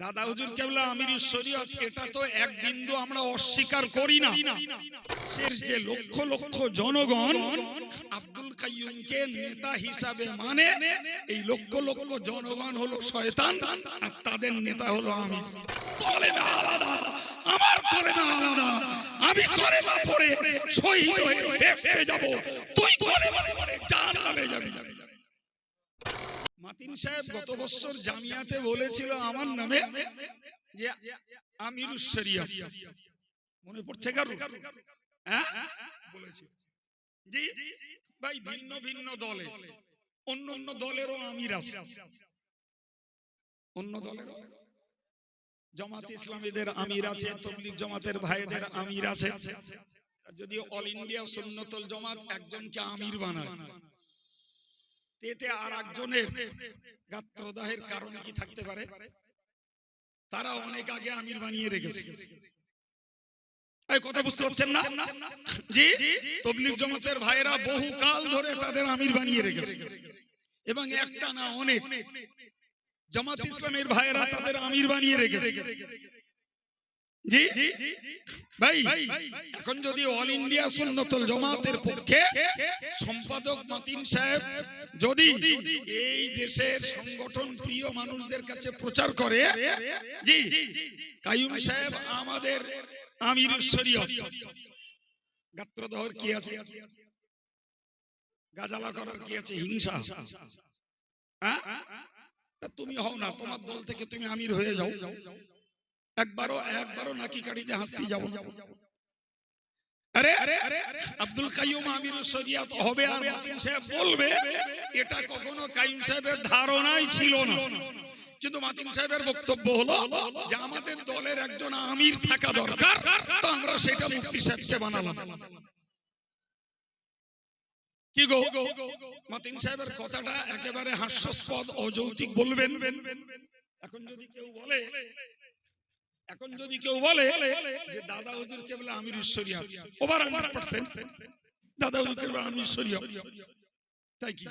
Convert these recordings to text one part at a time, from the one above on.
দাদা হুজুর কেবলা আমির শরীয়ত এটা তো এক বিন্দু আমরা অস্বীকার করি না। সে যে লক্ষ লক্ষ জনগণ আব্দুল কাইয়ুমকে নেতা হিসাবে মানে এই লক্ষ লক্ষ জনগণ হলো শয়তান আর তাদের নেতা হলো আমি কলেমা আলাদা আমার করে না আলাদা আমি কলেমা পড়ে শহীদ হয়ে যাব। তুই কলেমা পড়ে জাহান্নামে যাবি। মাতিন সাহেব গত বছর জামিয়াতে বলেছিল আমার নামে যে আমিরুস মনে পড়ছে কারও হ্যাঁ? বলেছিল। জি ভাই ভিন্ন ভিন্ন দলে অন্য অন্য দলেরও আমির আছে। অন্য দলের জামাত ইসলামীদের আমির আছে তবলিগ জামাতের ভাইদের আমির আছে। যদি অল ইন্ডিয়া সুন্নতল জামাত একজনকে আমির বানায়। এতে আর একজনের গাত্রদাহের কারণ কি থাকতে পারে? তারা অনেক আগে আমির বানিয়ে রেখেছে। এই কথা বুঝতে পারছেন না? জি তবলিগ জমাতের ভাইরা বহু কাল ধরে তাদের আমির বানিয়ে রেখেছে। এবং একটা না অনেক জামাত ইসলামের ভাইরা তাদের আমির বানিয়ে রেখেছে। জি, ভাই, এখন যদি অল পক্ষে সম্পাদক সাহেব যদি এই দেশের মানুষদের কাছে প্রচার করে, জি, কাইয়ুম সাহেব আমাদের আমির গাত্রদহর কি আছে? গাজালা করার কি আছে? হিংসা। হ্যাঁ? তুমি হও না, তোমার দল থেকে তুমি আমির হয়ে যাও। একবারও একবারও নাকি কাটিতে হাসতে যাব আরে আব্দুল কাইয়ুম আমির শরিয়াত হবে আর মতিন সাহেব বলবে, এটা কখনো কাইয়ুম সাহেবের ধারণাই ছিল না। কিন্তু মাতিন সাহেবের বক্তব্য হলো যে আমাদের দলের একজন আমির থাকা দরকার, তো আমরা সেটা মুক্তি সাহেবকে বানালাম। কি গো? মাতিন সাহেবের কথাটা একেবারে হাস্যাস্পদ, অযৌক্তিক বলবেন। এখন যদি কেউ বলে এখন যদি কেউ বলে যে দাদা হুজুর কেবল আমির ঈশ্বরিয়া, ওভার হান্ড্রেড পার্সেন্ট দাদা হুজুর কেবল আমির ঈশ্বরিয়া। তাই কি?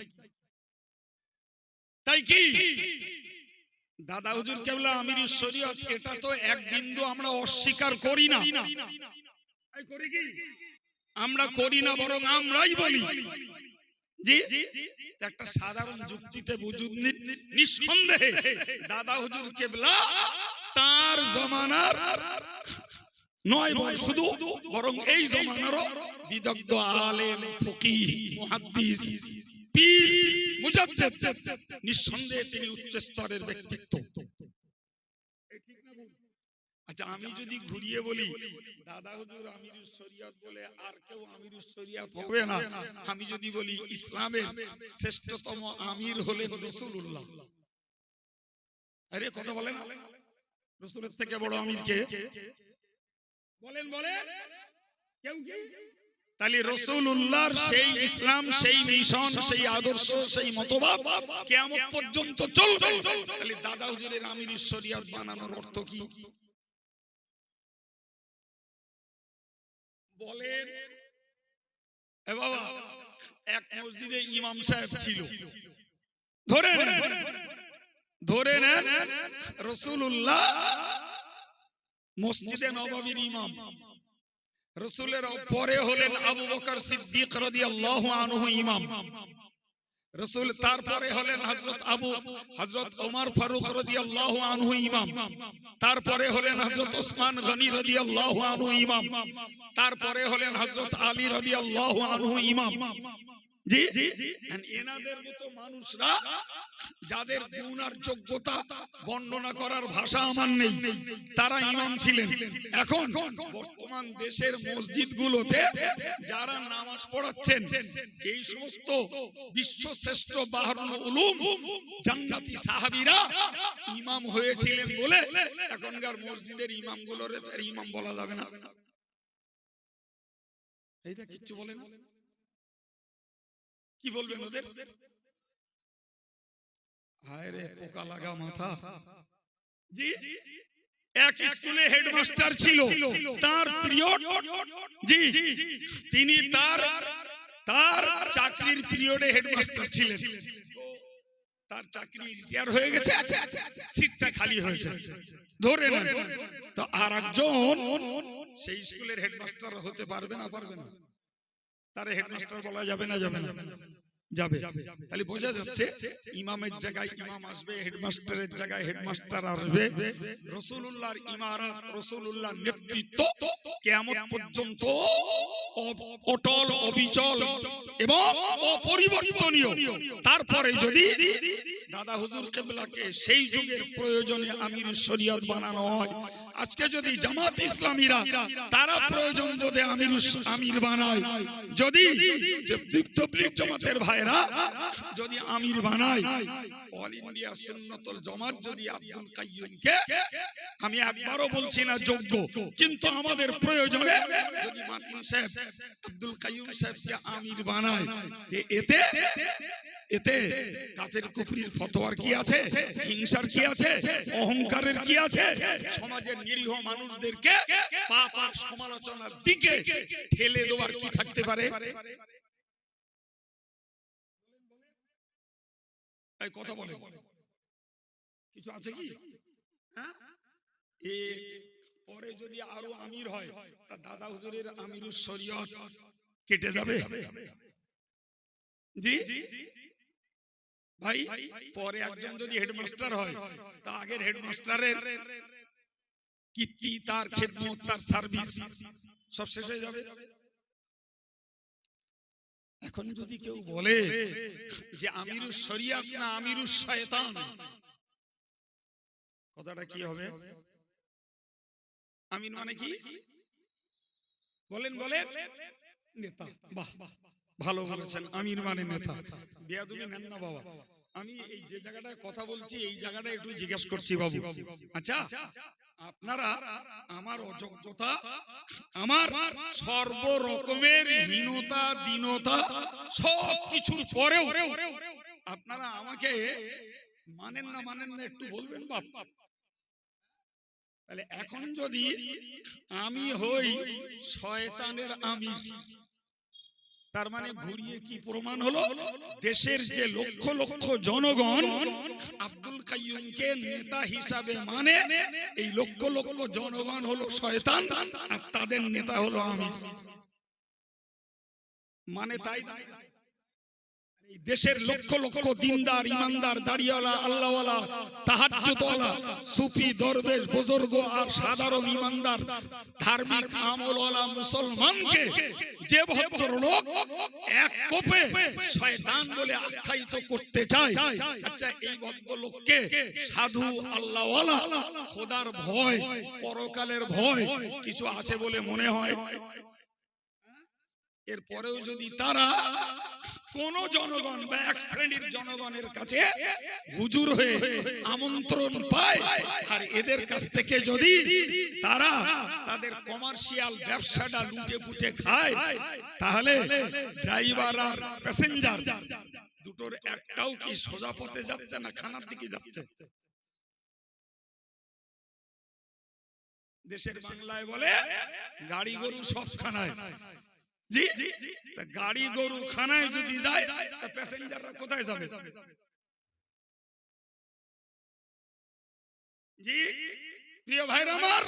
তাই কি? দাদা হুজুর কেবল আমির ঈশ্বরিয়ত এটা তো এক বিন্দু আমরা অস্বীকার করি না। আমরা করি না, বরং আমরাই বলি। জি? একটা সাধারণ যুক্তিতে বুঝুন নিঃসন্দেহে দাদা হুজুর কেবলা তার জমানার নয় বয় শুধু, বরং এই জমানারও বিদগ্ধ আলেম, ফকিহ, মুহাদ্দিস, পীর, মুজাদ্দিদ, নিঃসন্দেহে তিনি উচ্চ স্তরের ব্যক্তিত্ব। আচ্ছা আমি যদি ঘুরিয়ে বলি, দাদা হুজুর আমির শরিয়ত বলে আর কেউ আমির শরিয়ত হবে না। আমি যদি বলি ইসলামের শ্রেষ্ঠতম আমির হলেন রসুল্লাহ আরে, কথা বলেন রসুলের থেকে বড় আমির কে? বলেন বলেন। কেউ কি? তাহলে রসুল্লাহর সেই ইসলাম সেই মিশন সেই আদর্শ সেই মতবাদ কেমন পর্যন্ত চলবে। তাহলে দাদা হুজুরের আমির শরিয়ত বানানোর অর্থ কি? বলেন। এ বাবা এক মসজিদে ইমাম সাহেব ছিল। ধরে ধরে নেন রসুল্লাহ মসজিদে নবাবির ইমাম। রসুলের পরে হলেন আবু বকর সিদ্দিক রাদিয়াল্লাহু আনহু ইমাম। রসুল তারপরে হলেন হযরত আবু, হযরত ওমর ফারুক রাদিয়াল্লাহু আনহু ইমাম। তারপরে হলেন হযরত ওসমান গনি রাদিয়াল্লাহু আনহু ইমাম। তারপরে হলেন হযরত আলী রাদিয়াল্লাহু আনহু ইমাম। জি এনাদের মতো মানুষরা যাদের গুণার যোগ্যতা বর্ণনা করার ভাষা আমার নেই তারা ইমাম ছিলেন। এখন বর্তমান দেশের মসজিদগুলোতে যারা নামাজ পড়াচ্ছেন এই সমস্ত বিশ্বশ্রেষ্ঠ বাহরুল উলুম জান্নাতি সাহাবীরা ইমাম হয়েছিলেন বলে এখনকার মসজিদের ইমামগুলোর ইমাম বলা যাবে না। এইটা কিচ্ছু বলে না? কি বলবেন ওদের? হায় রে, পোকা লাগা মাথা। জি, এক স্কুলে হেডমাস্টার ছিল, তার পিরিয়ড। জি, তিনি তার তার চাকরির পিরিয়ডে হেডমাস্টার ছিলেন। তার চাকরি রিটায়ার হয়ে গেছে, সিটটা খালি হয়েছে। ধরে তো আর একজন সেই স্কুলের হেডমাস্টার হতে পারবে না পারবে না। তার হেডমাস্টার বলা যাবে না যাবে না। যাবে। তাহলে বোঝা যাচ্ছে, ইমামের জায়গায় ইমাম আসবে হেডমাস্টারের জায়গায় হেডমাস্টার আসবে। রসুল্লাহর ইমারত রসুল্লাহর নেতৃত্ব কেমন পর্যন্ত অটল, অবিচল এবং অপরিবর্তনীয়। তারপরে যদি দাদা হুজুর কেবলাকে সেই যুগের প্রয়োজনে আমির শরিয়ত বানানো হয়। আজকে যদি জামাত ইসলামীরা তারা প্রয়োজন যদি আমির আমির বানায়, যদি জামাতের ভাইরা যদি আমির বানায়, অল ইন্ডিয়া সুন্নতুল জামাত যদি আব্দুল কাইয়ুমকে, আমি একবারও বলছি না যোগ্য, কিন্তু আমাদের প্রয়োজনে যদি মাতিন সাহেব, আব্দুল কাইয়ুম সাহেবকে আমির বানায় এতে এতে কাফের কুফরির ফতোয়ার কি আছে? হিংসার কি আছে? অহংকারের কি আছে? সমাজের নিরীহ মানুষদেরকে পাপ আর সমালোচনার দিকে ঠেলে দেওয়ার কি থাকতে পারে? কথা বলে কিছু আছে কি? হ্যাঁ? পরে যদি আরও আমির হয়, তা দাদা হুজুরের আমিরুর শরীয়ত কেটে যাবে। জি। ভাই, পরে একজন যদি হেডমাস্টার হয়, তা আগের হেডমাস্টারের কীর্তি, তার খেদমত, তার সার্ভিস সব শেষ হয়ে যাবে। এখন যদি কেউ বলে যে আমিরুস শরিয়াত না আমিরুস শয়তান, কথাটা কি হবে? আমিন মানে কি? বলেন বলেন। নেতা। বাহ, ভালো বলেছেন। আমির মানে নেতা। বেয়াদুমি নেন না বাবা। আমি এই যে জায়গাটায় কথা বলছি এই জায়গাটা একটু জিজ্ঞেস করছি বাবু। আচ্ছা আপনারা আমার অযোগ্যতা আমার সর্ব রকমের হীনতা দীনতা সব কিছুর পরেও আপনারা আমাকে মানেন না মানেন না একটু বলবেন বাপ। তাহলে এখন যদি আমি হই শয়তানের আমি তার মানে ঘুরিয়ে কি প্রমাণ হলো? দেশের যে লক্ষ লক্ষ জনগণ আব্দুল কাইয়ুমকে নেতা হিসাবে মানে এই লক্ষ লক্ষ জনগণ হলো শয়তান আর তাদের নেতা হলো আমি। মানে তাই না? এই দেশের লক্ষ লক্ষ দিনদার, ইমানদার, দাড়িওয়ালা, আল্লাহওয়ালা, তাহাজ্জুদওয়ালা, সুফি, দরবেশ, বুজুর্গ আর সাধারণ ইমানদার, ধার্মিক আমলওয়ালা মুসলমানকে যে ভদ্রলোক এক কোপে শয়তান বলে আখ্যায়িত করতে চায় আচ্ছা এই ভদ্রলোককে সাধু, আল্লাহওয়ালা, খোদার ভয়, পরকালের ভয় কিছু আছে বলে মনে হয়? এরপরেও যদি তারা কোন জনগণ বা এক শ্রেণির জনগণের কাছে হুজুর হয়ে আমন্ত্রণ পায়। আর এদের কাছ থেকে যদি তারা তাদের কমার্শিয়াল ব্যবসাটা লুটে পুটে খায়, তাহলে ড্রাইভার আর প্যাসেঞ্জার দুটোর একটাও কি সোজা পথে যাচ্ছে না খানার দিকে যাচ্ছে? দেশের বাংলায় বলে, গাড়ি গরু সব খানায় জি তা গাড়ি গরু খানায় যদি যায় তা প্যাসেঞ্জাররা কোথায় যাবে? জি প্রিয় ভাইরা আমার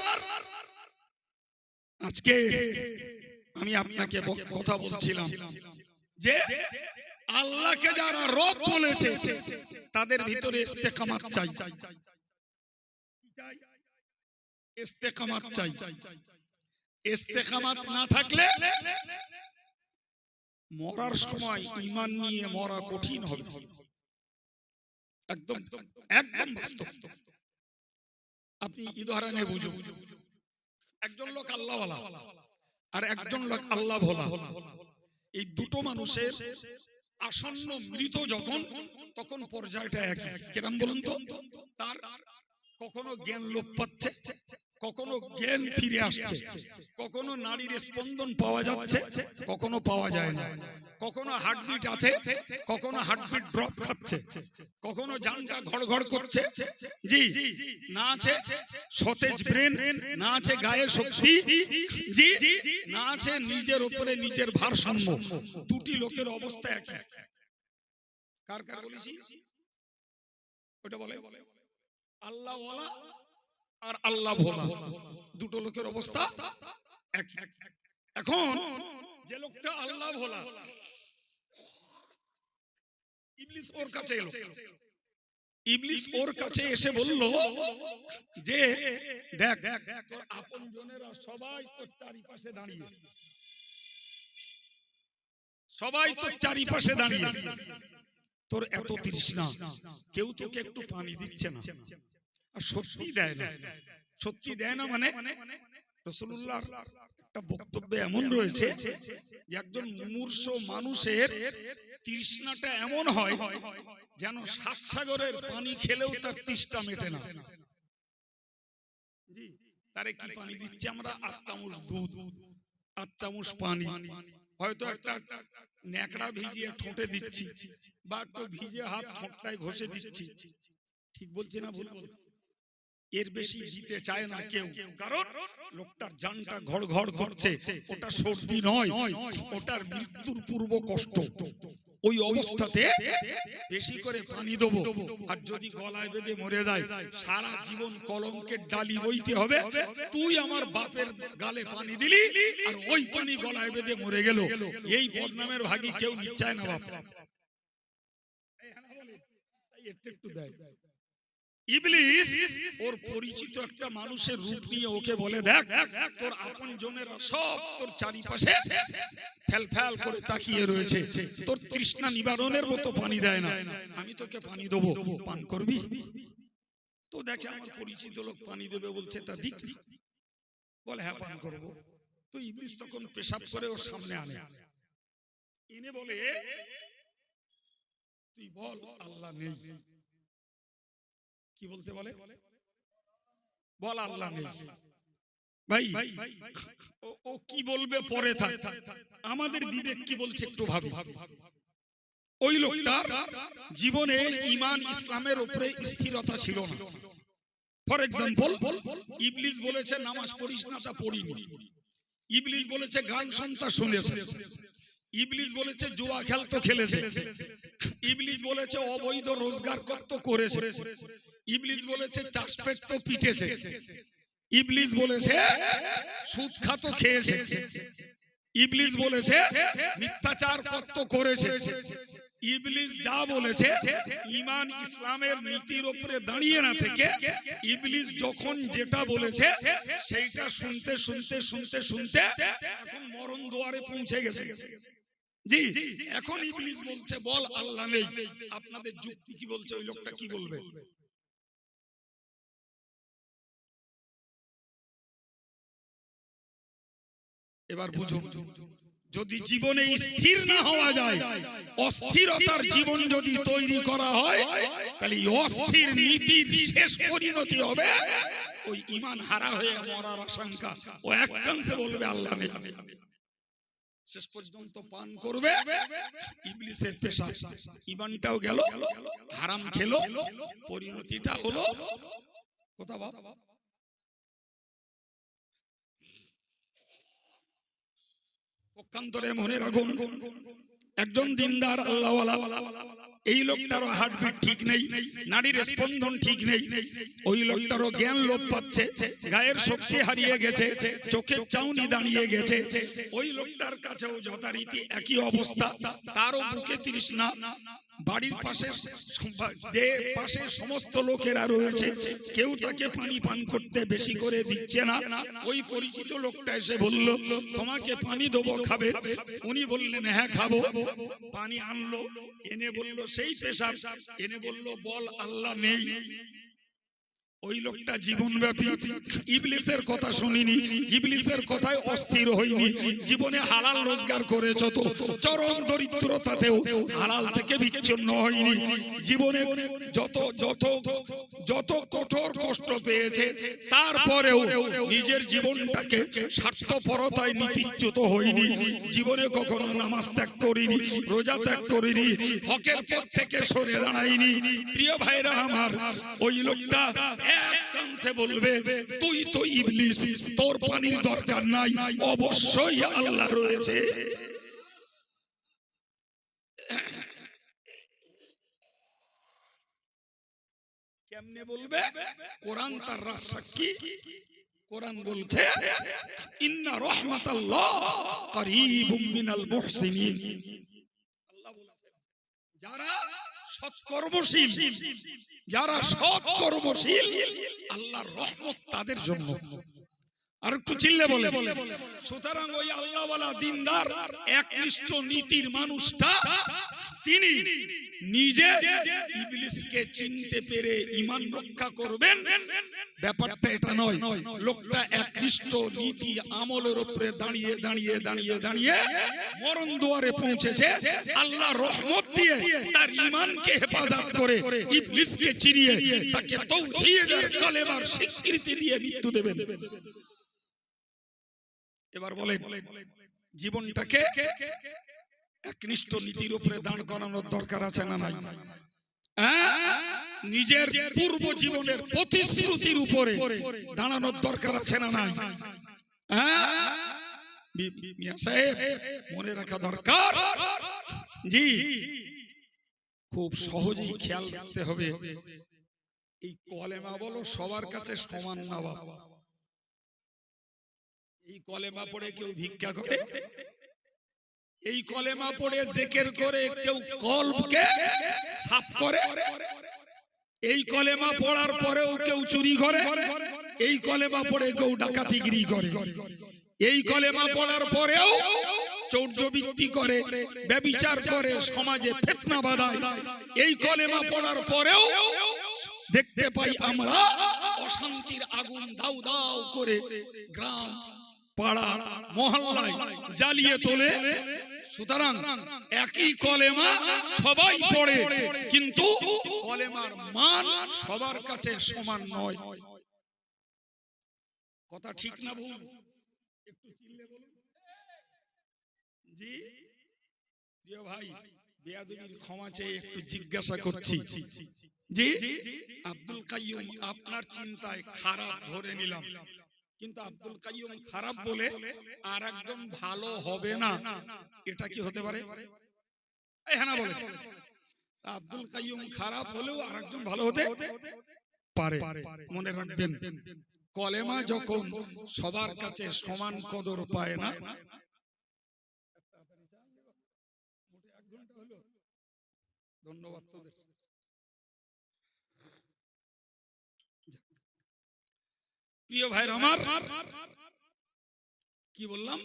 আজকে আমি আপনাকে কথা বলছিলাম যে আল্লাহকে যারা রব বলেছে তাদের ভিতরে ইস্তেকামাত চাই। ইস্তেকামাত চাই। ইস্তেকামাত না থাকলে মরার সময় ইমান নিয়ে মরা কঠিন হবে। একদম একদম বাস্তব। আপনি উদাহরণে বুঝুন। একজন লোক আল্লাহ আর একজন লোক আল্লাহ ভোলা এই দুটো মানুষের আসন্ন মৃত যখন, তখন পর্যায়টা একই। কিরম বলুন তো? তার কখনো জ্ঞান লোপ পাচ্ছে? কখনো জ্ঞান ফিরে আসছে, কখনো নারীর স্পন্দন পাওয়া যাচ্ছে, কখনো পাওয়া যায় না। কখনো হার্টবিট আছে, কখনো হার্টবিট ড্রপ খাচ্ছে, কখনো জানটা ঘড়ঘড় করছে। জি, না আছে সতেজ ব্রেন, না আছে গায়ে শক্তি। জি, না আছে নিজের উপরে নিজের ভারসাম্য। দুটি লোকের অবস্থা এক কার কার বলেছি? ওটা বলে। আল্লাহ আর আল্লাহ ভোলা। দুটো লোকের অবস্থা এখন যে লোকটা আল্লাহ ভোলা, ইবলিস ওর কাছে এলো। ইবলিস ওর কাছে এসে বলল যে, দেখ, তোর সবাই তোর চারিপাশে দাঁড়িয়ে। সবাই তোর চারিপাশে দাঁড়িয়ে। তোর এত তৃষ্ণা, কেউ তোকে একটু পানি দিচ্ছে না। আর সত্যি দেয় না। সত্যি দেয় না মানে রসুল্লাহ একটা বক্তব্য এমন রয়েছে যে একজন মুমূর্ষ মানুষের তৃষ্ণাটা এমন হয় যেন সাত সাগরের পানি খেলেও তার মেটে না। তারে কি পানি দিচ্ছে? আমরা আট চামচ দুধ, আট চামচ পানি। হয়তো একটা ন্যাকড়া ভিজিয়ে ঠোঁটে দিচ্ছি বা একটু ভিজে হাত ঠোঁটটায় ঘষে দিচ্ছি। ঠিক বলছি না ভুল বলছি? এর বেশি দিতে চায় না কেউ। কারণ লোকটার জানটা ঘড় ঘড় করছে। ওটা সর্দি নয় ওটার মৃত্যুর পূর্ব কষ্ট। ওই অবস্থাতে বেশি করে পানি দেবো। আর যদি গলায় বেঁধে মরে যায় সারা জীবন কলঙ্কের ডালি বইতে হবে। তুই আমার বাপের গালে পানি দিলি আর ওই পানি গলায় বেঁধে মরে গেল। এই বদনামের ভাগি কেউ নিচ্ছায় না বাপ। একটু দেয়। ইবলিস, ওর পরিচিত একটা মানুষের রূপ নিয়ে ওকে বলে, দেখ, তোর আপন জনেরা সব তোর চারিপাশে ফেল করে তাকিয়ে রয়েছে। তোর তৃষ্ণা নিবারণের মতো পানি দেয় না। আমি তোকে পানি দেবো। পান করবি? তো দেখে আমার পরিচিত লোক পানি দেবে বলছে, তা দিক। বলে হ্যাঁ পান করব। তো ইবলিস তখন পেশাব করে ওর সামনে আনে। এনে বলে, তুই বল, আল্লাহ নেই। কি বলতে বলে? বল আল্লাহ নেই। ভাই, ও- কি বলবে পরে থাক। আমাদের বিবেক কি বলছে একটু ভাবি। ওই লোকটার জীবনে ইমান ইসলামের উপরে স্থিরতা ছিল না। ফর এক্সাম্পল ইবলিস বলেছে, নামাজ পড়িস না তা পড়িনি। ইবলিস বলেছে, গান শুনতা শুনেছে। ইবলিস বলেছে জুয়া খেলতো খেলেছে। ইবলিস বলেছে অবৈধ রোজগার করতো করেছে। ইবলিস বলেছে চাষপেট তো পিটেছে। ইবলিস বলেছে সুদ খাতো খেয়েছে। ইবলিস বলেছে মিথ্যাচার কত করেছে। ইবলিস যা বলেছে ইমান ইসলামের নীতির উপরে দাঁড়িয়ে না থেকে ইবলিস যখন যেটা বলেছে সেইটা শুনতে শুনতে শুনতে শুনতে এখন মরণ দুয়ারে পৌঁছে গেছে। জি এখন ইবলিস বলছে বল আল্লাহ নেই। আপনাদের যুক্তি কি বলছে ওই লোকটা কি বলবে? এবার বুঝুন যদি জীবনে স্থির না হওয়া যায় অস্থিরতার জীবন যদি তৈরি করা হয় তাহলে অস্থির নীতির শেষ পরিণতি হবে। ওই ইমান হারা হয়ে মরার আশঙ্কা। ও এক চান্সে বলবে আল্লাহ নেই। শেষ পর্যন্ত পান করবে। ইবলিসের পেশা ইমানটাও গেল, হারাম খেলো, পরিণতিটা হলো। কথা বাবা পক্ষান্তরে মনে রাখুন, একজন দিনদার আল্লাহওয়ালা। এই লোকটারও হার্টবিট ঠিক নেই, নারীর স্পন্দন ঠিক নেই, ওই লোকটারও জ্ঞান লোপ পাচ্ছে, গায়ের শক্তি হারিয়ে গেছে, চোখের চাউনি দাঁড়িয়ে গেছে, ওই লোকটার কাছেও যথারীতি একই অবস্থা, তারও বুকে তৃষ্ণা বাড়ির পাশে পাশে সমস্ত লোকেরা রয়েছে কেউ তাকে পানি পান করতে বেশি করে দিচ্ছে না। ওই পরিচিত লোকটা এসে বলল তোমাকে পানি দেবো খাবে। উনি বললেন হ্যাঁ খাব। পানি আনলো এনে বলল সেই পেশাব। এনে বলল বল আল্লাহ নেই। ওই লোকটা জীবনব্যাপী। ইবলিসের কথা শুনিনি, ইবলিসের কথায় অস্থির হইনি। জীবনে হালাল রোজগার করেছ তো, চরম দরিদ্রতাতেও হালাল থেকে বিচ্ছিন্ন হয়নি জীবনে যত যত যত কঠোর কষ্ট পেয়েছে, তারপরেও নিজের জীবনটাকে স্বার্থপরতায় নীতিচ্যুত হয়নি জীবনে কখনো নামাজ ত্যাগ করিনি, রোজা ত্যাগ করিনি, হকের পথ থেকে সরে দাঁড়াইনি। প্রিয় ভাইরা আমার, ওই লোকটা এক বলবে, তুই তো ইবলিস, তোর পানির দরকার নাই, অবশ্যই আল্লাহ রয়েছে। কেমনে বলবে? কোরআন তার কোরআন বলছে, ইন্না রহমাতাল্লাহ করিবুম মিনাল মুহসিনিন। আল্লাহ বলেছেন, যারা সৎকর্মশীল। যারা সৎকর্মশীল, আল্লাহর রহমত তাদের জন্য। আর একটু চিল্লে বলে সুতরাং ওই আল্লাহওয়ালা দিনদার, একনিষ্ঠ নীতির মানুষটা তিনি নিজে ইবলিসকে চিনতে পেরে ইমান রক্ষা করবেন। ব্যাপারটা এটা নয়। লোকটা একনিষ্ঠ নীতি আমলের উপরে দাঁড়িয়ে দাঁড়িয়ে দাঁড়িয়ে দাঁড়িয়ে মরণ দুয়ারে পৌঁছেছে। আল্লাহ রহমত দিয়ে তার ইমানকে হেফাজত করে ইবলিসকে চিনিয়ে তাকে তৌহিদের কলেমার স্বীকৃতি দিয়ে মৃত্যু দেবেন। এবার বলে জীবনটাকে একনিষ্ঠ নীতির উপরে দাঁড় করানোর দরকার আছে না নাই? হ্যাঁ? নিজের পূর্ব জীবনের প্রতিশ্রুতির উপরে দাঁড়ানোর দরকার আছে না নাই? হ্যাঁ? মনে রাখা দরকার। জি। খুব সহজেই খেয়াল রাখতে হবে। এই কলেমা বলো সবার কাছে সমান না বাবা এই কলেমা পড়ে কেউ ভিক্ষা করে? এই কলেমা পড়ে জেকের করে কেউ কলকে সাফ করে। এই কলেমা পড়ার পরেও কেউ চুরি করে। এই কলেমা পড়ে কেউ ডাকাতিগিরি করে। এই কলেমা পড়ার পরেও চৌর্যবৃত্তি করে, ব্যবিচার করে, সমাজে ফেতনা বাঁধায়। এই কলেমা পড়ার পরেও দেখতে পাই আমরা অশান্তির আগুন দাউ দাউ করে গ্রাম পাড়া, মহল্লায় জ্বালিয়ে তোলে। সুতরাং একই কলেমা সবাই পড়ে, কিন্তু কলেমার মান সবার কাছে সমান নয়। কথা ঠিক না ভুল? একটু চিল্লে বলুন। জি, প্রিয় ভাই ক্ষমা চেয়ে একটু জিজ্ঞাসা করছি। জি, আব্দুল কাইয়ুম, আপনার চিন্তায় খারাপ ধরে নিলাম। কিন্তু আব্দুল কাইয়ুম খারাপ বলে আর একজন ভালো হবে না। এটা কি হতে পারে? হ্যাঁ বলে। আব্দুল কাইয়ুম খারাপ হলেও আর একজন ভালো হতে পারে। মনে রাখবেন কলেমা যখন সবার কাছে সমান কদর পায় না ধন্যবাদ তোদের প্রিয় ভাইর আমার, কি বললাম?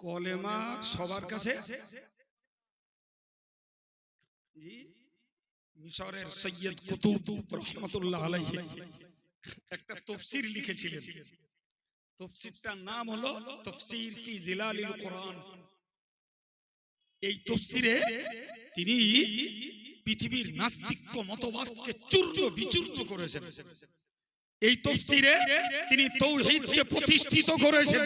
কলেমা সবার কাছে? মিশরের সৈয়দ কুতুব রহমতুল্লাহ আলাইহি একটা তফসির লিখেছিলেন। তফসিরটার নাম হলো তফসির ফি জিলালিল কোরআন। এই তফসিরে তিনি পৃথিবীর নাস্তিক্য মতবাদকে চূর্ণ বিচূর্ণ করেছেন। এই তফসিরে তিনি তৌহিদকে প্রতিষ্ঠিত করেছেন।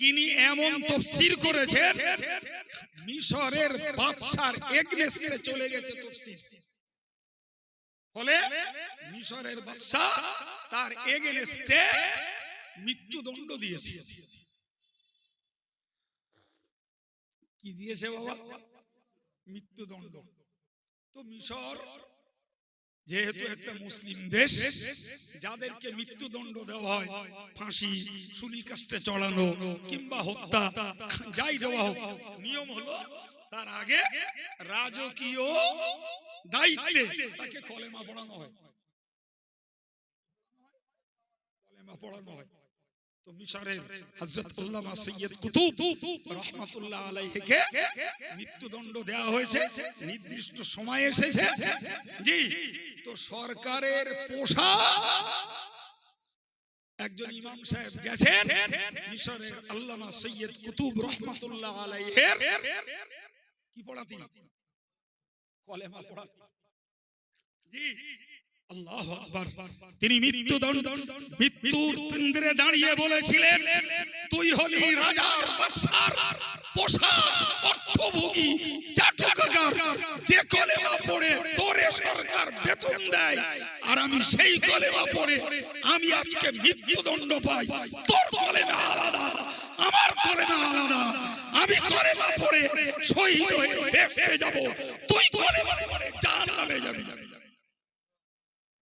তিনি এমন তফসির করেছেন, মিশরের বাদশার এগনেস্টে চলে গেছে তফসির। ফলে মিশরের বাদশা তার এগেনস্টে মৃত্যুদণ্ড দিয়েছে। কি দিয়েছে বাবা? মৃত্যুদণ্ড। তো মিশর যেহেতু একটা মুসলিম দেশ যাদেরকে মৃত্যুদণ্ড দেওয়া হয় ফাঁসি সুলি কাস্টে চড়ানো কিংবা হত্যা যাই দেওয়া হোক নিয়ম হলো তার আগে রাজকীয় দায়িত্বে তাকে কলেমা পড়ানো হয়। কলেমা পড়ানো হয়। মৃত্যুদণ্ড দেওয়া হয়েছে, নির্দিষ্ট সময় এসেছে। জি, তো সরকারের পোষা একজন ইমাম সাহেব গেছেন মিশরের আল্লামা সৈয়দ কুতুব রহমাতুল্লাহ আলাইহির। কি পড়াতি? কলেমা পড়াতি। জি তিনি মৃত্যুদণ্ড মৃত্যুর কেন্দ্রে দাঁড়িয়ে বলেছিলেন তুই হলি রাজার বাদশার অর্থভোগী চাটুকার যে কলেমা পড়ে তোরে সরকার বেতন দেয় আর আমি সেই কলেমা পড়ে আমি আজকে মৃত্যুদণ্ড পাই। তোর কলেমা আলাদা আমার কলেমা আলাদা। আমি কলেমা পড়ে শহীদ হয়ে যাব। তুই কলেমা পড়ে জাহান্নামে যাবি।